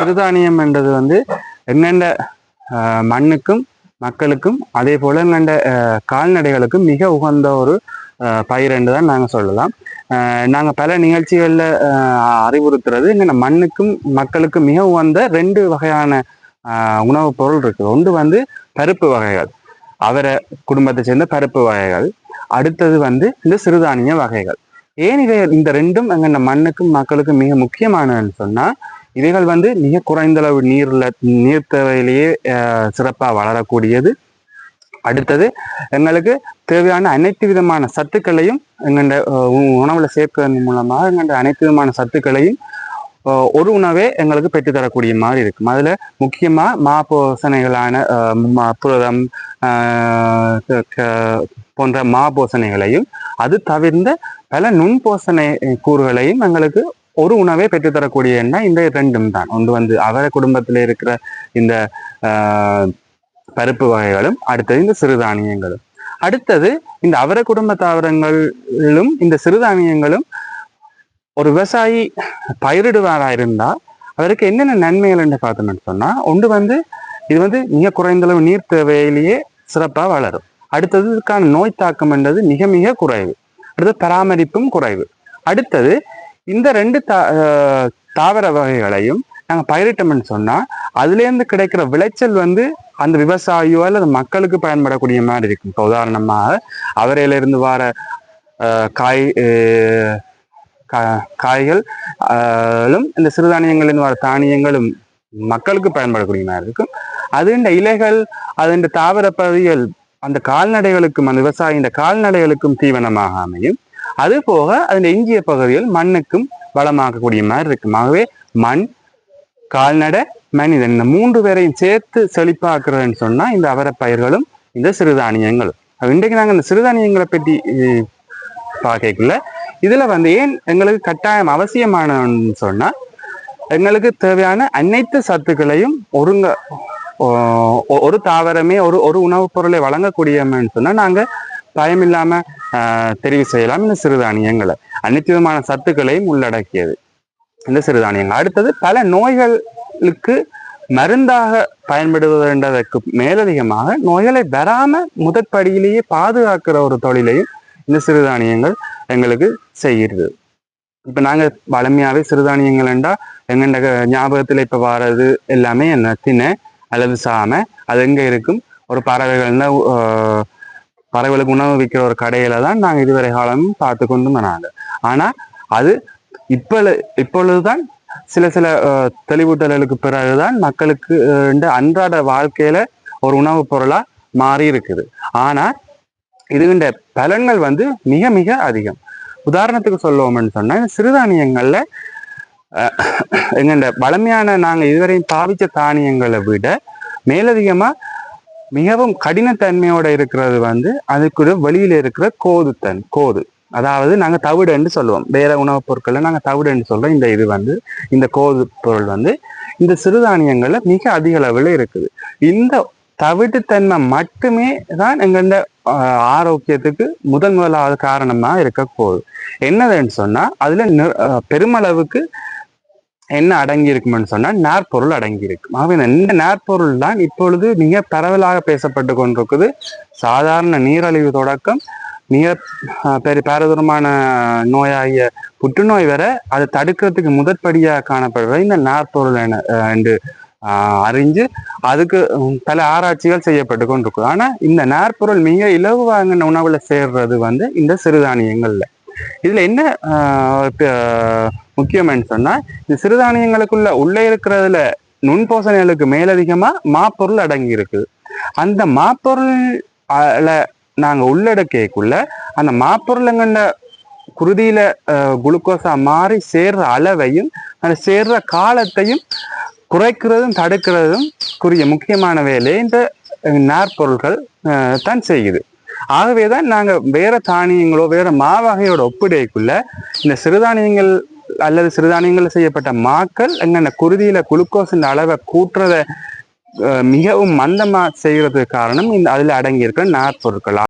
சிறுதானியம் என்றது வந்து என்னென்ன மண்ணுக்கும் மக்களுக்கும் அதே போல எந்தெந்த கால்நடைகளுக்கும் மிக உகந்த ஒரு பயிர் என்று தான் நாங்கள் சொல்லலாம். நாங்கள் பல நிகழ்ச்சிகளில் அறிவுறுத்துறது என்னென்ன மண்ணுக்கும் மக்களுக்கும் மிக உகந்த ரெண்டு வகையான உணவுப் பொருள் இருக்குது. ஒன்று வந்து பருப்பு வகைகள். அவரை குடும்பத்தை சேர்ந்த பருப்பு வகைகள். அடுத்தது வந்து இந்த சிறுதானிய வகைகள். ஏன் இதை இந்த ரெண்டும் எங்கள் மண்ணுக்கும் மக்களுக்கும் மிக முக்கியமானதுன்னு சொன்னால் இவைகள் வந்து மிக குறைந்தளவு நீர்ல நீர் தேவையிலேயே சிறப்பாக வளரக்கூடியது. அடுத்தது எங்களுக்கு தேவையான அனைத்து விதமான சத்துக்களையும் எங்கண்ட உணவுல சேர்க்கறது மூலமாக எங்கண்ட அனைத்து விதமான சத்துக்களையும் ஒரு உணவே எங்களுக்கு பெற்றுத்தரக்கூடிய மாதிரி இருக்கும். அதில் முக்கியமாக மா போசனைகளான புரதம் போன்ற மாபோசனைகளையும் அது தவிர்ந்த பல நுண்போசனை கூறுகளையும் எங்களுக்கு ஒரு உணவே பெற்றுத்தரக்கூடிய எண்ணெய் இந்த ரெண்டும் தான். ஒன்று வந்து அவர குடும்பத்தில் இருக்கிற இந்த பருப்பு வகைகளும் அடுத்தது இந்த சிறுதானியங்களும். அடுத்தது இந்த அவர குடும்ப தாவரங்களும் இந்த சிறுதானியங்களும் ஒரு விவசாயி பயிரிடுவாரா இருந்தால் அவருக்கு என்னென்ன நன்மைகள் என்று பார்த்தோம்னு சொன்னால் ஒன்று வந்து இது வந்து மிக குறைந்தளவு நீர் தேவையிலேயே சிறப்பாக வளரும். அடுத்தது இதுக்கான நோய் தாக்கம் என்றது மிக மிக குறைவு. அடுத்தது பராமரிப்பும் குறைவு. அடுத்தது இந்த ரெண்டு தா தாவர வகைகளையும் நாங்கள் பயிரிட்டோம்னு சொன்னால் அதுலேருந்து கிடைக்கிற விளைச்சல் வந்து அந்த விவசாயியோ அல்லது மக்களுக்கு பயன்படக்கூடிய மாதிரி இருக்கும். இப்போ உதாரணமாக அவரையிலிருந்து வர காய் காய்கள் இந்த சிறுதானியங்களின் வர தானியங்களும் மக்களுக்கு பயன்படக்கூடிய மாதிரி இருக்கும். அது இந்த இலைகள் அது இந்த தாவர பகுதிகள் அந்த கால்நடைகளுக்கும் அந்த விவசாயி இந்த கால்நடைகளுக்கும் தீவனமாக அமையும் அது போக அதில் எஞ்சிய பகுதிகள் மண்ணுக்கும் வளமாக்கக்கூடிய மாதிரி இருக்கும். ஆகவே மண் கால்நடை மனிதன் இந்த மூன்று பேரையும் சேர்த்து செழிப்பாக்குறதுன்னு சொன்னா இந்த அவர பயிர்களும் இந்த சிறுதானியங்களும். இன்றைக்கு நாங்கள் இந்த சிறுதானியங்களை பற்றி பார்க்கக்குள்ள இதுல வந்து ஏன் எங்களுக்கு கட்டாயம் அவசியமானன்னு சொன்னா எங்களுக்கு தேவையான அனைத்து சத்துக்களையும் ஒருங்க ஒரு தாவரமே ஒரு ஒரு உணவுப் பொருளை வழங்கக்கூடியன்னு சொன்னா நாங்க பயமில்லாம தெரிவு செய்யலாம். இந்த சிறுதானியங்களை அனைத்து விதமான சத்துக்களையும் உள்ளடக்கியது. இந்த சிறுதானியங்கள் அடுத்தது பல நோய்களுக்கு மருந்தாக பயன்படுவதற்கு மேலதிகமாக நோய்களை வராம முதற்படியிலேயே பாதுகாக்கிற ஒரு தொழிலையும் இந்த சிறுதானியங்கள் எங்களுக்கு செய்கிறது. இப்ப நாங்க வளமையாகவே சிறுதானியங்கள் என்றா எங்கண்ட ஞாபகத்துல இப்ப வர்றது எல்லாமே என்ன? தின அல்லது சாம. அது எங்க இருக்கும்? ஒரு பறவைகள்னா பறவைகளுக்கு உணவு விற்கிற ஒரு கடையில தான் நாங்கள் இதுவரை காலமும் பார்த்து கொண்டு வராங்க ஆனால் அது இப்ப இப்பொழுதுதான் சில சில தெளிவூட்டல்களுக்கு பிறகுதான் மக்களுக்கு அன்றாட வாழ்க்கையில ஒரு உணவுப் பொருளா மாறி இருக்குது ஆனா இதுகின்ற பலன்கள் வந்து மிக மிக அதிகம். உதாரணத்துக்கு சொல்லுவோம்னு சொன்னா சிறுதானியங்கள்ல எங்கண்ட வளமையான நாங்கள் இதுவரையும் பாவிச்ச தானியங்களை விட மேலதிகமா மிகவும் கடினத்தன்மையோட இருக்கிறது வந்து அதுக்கு வெளியில இருக்கிற கோது தன் கோது. அதாவது நாங்கள் தவிடுன்னு சொல்லுவோம். வேற உணவுப் பொருட்கள்ல நாங்கள் தவிடுன்னு சொல்றோம். இந்த இது வந்து இந்த கோது பொருள் வந்து இந்த சிறுதானியங்கள்ல மிக அதிக அளவில் இருக்குது. இந்த தவிட்டுத்தன்மை மட்டுமே தான் எங்கள்ட ஆரோக்கியத்துக்கு முதன் முதலாவது காரணமாக இருக்க போகுது. என்னதுன்னு சொன்னால் அதில் பெருமளவுக்கு என்ன அடங்கி இருக்கும்னு சொன்னா நாற்பொருள் அடங்கி இருக்கும் ஆகவே இந்த நேர்பொருள் தான் இப்பொழுது மிக பரவலாக பேசப்பட்டு கொண்டிருக்குது. சாதாரண நீரழிவு தொடக்கம் மிக பெரிய பாரதூரமான நோயாகிய புற்றுநோய் வர அதை தடுக்கிறதுக்கு முதற்படியாக காணப்படுற இந்த நாற்பொருள் என்று அறிஞ்சு அதுக்கு பல ஆராய்ச்சிகள் செய்யப்பட்டு கொண்டிருக்குது. ஆனால் இந்த நாற்பொருள் மிக இலகுவாங்க உணவில் சேர்றது வந்து இந்த சிறுதானியங்கள்ல. இதுல என்ன முக்கியம்னு சொன்னா இந்த சிறுதானியங்களுக்குள்ள உள்ளே இருக்கிறதுல நுண்போசனைகளுக்கு மேலதிகமா மாப்பொருள் அடங்கி இருக்குது. அந்த மாப்பொருள் நாங்க உள்ளடக்கியக்குள்ள அந்த மாப்பொருளுங்கண்ட குருதியில குளுக்கோஸா மாறி சேர்ற அளவையும் அந்த சேர்ற காலத்தையும் குறைக்கிறதும் தடுக்கிறதும் குறிய முக்கியமான வேலையை இந்த நாற்பொருள்கள் தான் செய்யுது. ஆகவேதான் நாங்க வேற தானியங்களோ வேற மாவகையோட ஒப்பிடைக்குள்ள இந்த சிறுதானியங்கள் அல்லது சிறுதானியங்கள் செய்யப்பட்ட மாக்கள் என்னென்ன குருதியில குளுக்கோஸின் அளவை கூட்டுறத மிகவும் மந்தமா செய்யறதுக்கு காரணம் இந்த அதில் அடங்கியிருக்கிற இருக்கிற